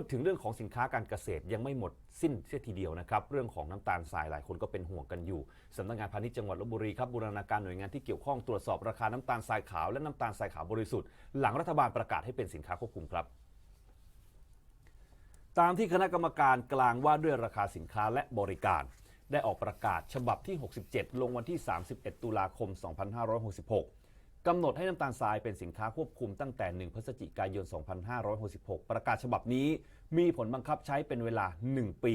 ดถึงเรื่องของสินค้าการเกษตรยังไม่หมดสิ้นเสียทีเดียวนะครับ เรื่องของน้ำตาลทรายหลายคนก็เป็นห่วงกันอยู่สำนักงานพาณิชย์จังหวัดลบบุรีครับบูรณาการหน่วยงานที่เกี่ยวข้องตรวจสอบราคาน้ำตาลทรายขาวและน้ำตาลทรายขาวบริสุทธิ์ หลังรัฐบาลประกาศให้เป็นสินค้าควบคุมครับตามที่คณะกรรมการกลางว่าด้วยราคาสินค้าและบริการ ได้ออกประกาศฉบับที่ 67 ลงวันที่ 31 ตุลาคม 2566 กำหนดให้น้ำตาลทรายเป็นสินค้าควบคุมตั้งแต่ 1 พฤศจิกายน 2566 ประกาศฉบับนี้มีผลบังคับใช้เป็นเวลา 1 ปี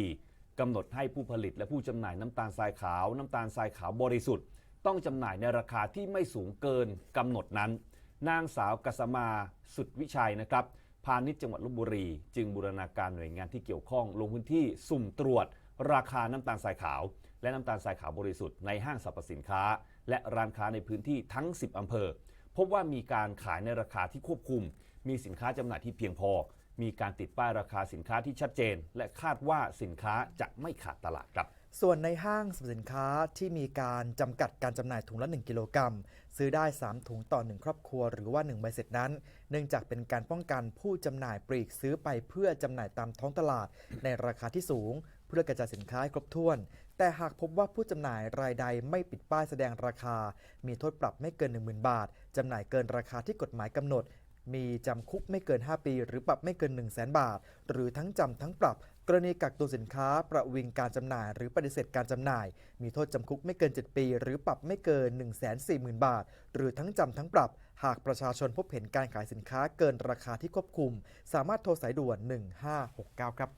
กำหนดให้ผู้ผลิตและผู้จำหน่ายน้ำตาลทรายขาว น้ำตาลทรายขาวบริสุทธิ์ ต้องจำหน่ายในราคาที่ไม่สูงเกินกำหนดนั้น นางสาวกัสมาสุดวิชัยนะครับพาณิชย์จังหวัดลบบุรี จึงบูรณาการหน่วยงานที่เกี่ยวข้องลงพื้นที่สุ่มตรวจ ราคาน้ำตาลทรายขาว และน้ำตาลทรายขาวบริสุทธิ์ในห้างสรรพสินค้า และร้านค้าในพื้นที่ทั้ง 10 อำเภอ พบว่ามีการขายในราคาที่ควบคุม มีสินค้าจำหน่ายที่เพียงพอ มีการติดป้ายราคาสินค้าที่ชัดเจน และคาดว่าสินค้าจะไม่ขาดตลาดครับส่วนในห้างสรรพสินค้าที่มีการจำกัดการจำหน่ายถุงละ 1 กิโลกรัม ซื้อได้ 3 ถุงต่อ 1 ครอบครัวหรือว่า 1 ใบเสร็จนั้น เนื่องจากเป็นการป้องกันผู้จำหน่ายปลีกซื้อไปเพื่อจำหน่ายตามท้องตลาดในราคาที่สูง พื่อกระจายสินค้าให้ครบถ้วน แต่หากพบว่าผู้จำหน่ายรายใดไม่ปิดป้ายแสดงราคา มีโทษปรับไม่เกิน 10,000 บาทจำหน่ายเกินราคาที่กฎหมายกำหนด มีจำคุกไม่เกิน 5 ปี หรือปรับไม่เกิน 1 0 0 0 0แบาท หรือทั้งจำทั้งปรับ กรณีกักตัวสินค้า ประวิงการจำหน่าย หรือปฏิเสธการจำหน่าย มีโทษจำคุกไม่เกิน 7 ปี หรือปรับไม่เกิน 1 4 0 0 0 0 บาท หรือทั้งจำทั้งปรับหากประชาชนพบเห็นการขายสินค้าเกินราคาที่ควบคุม สามารถโทรสายด่วน 1569 ครับ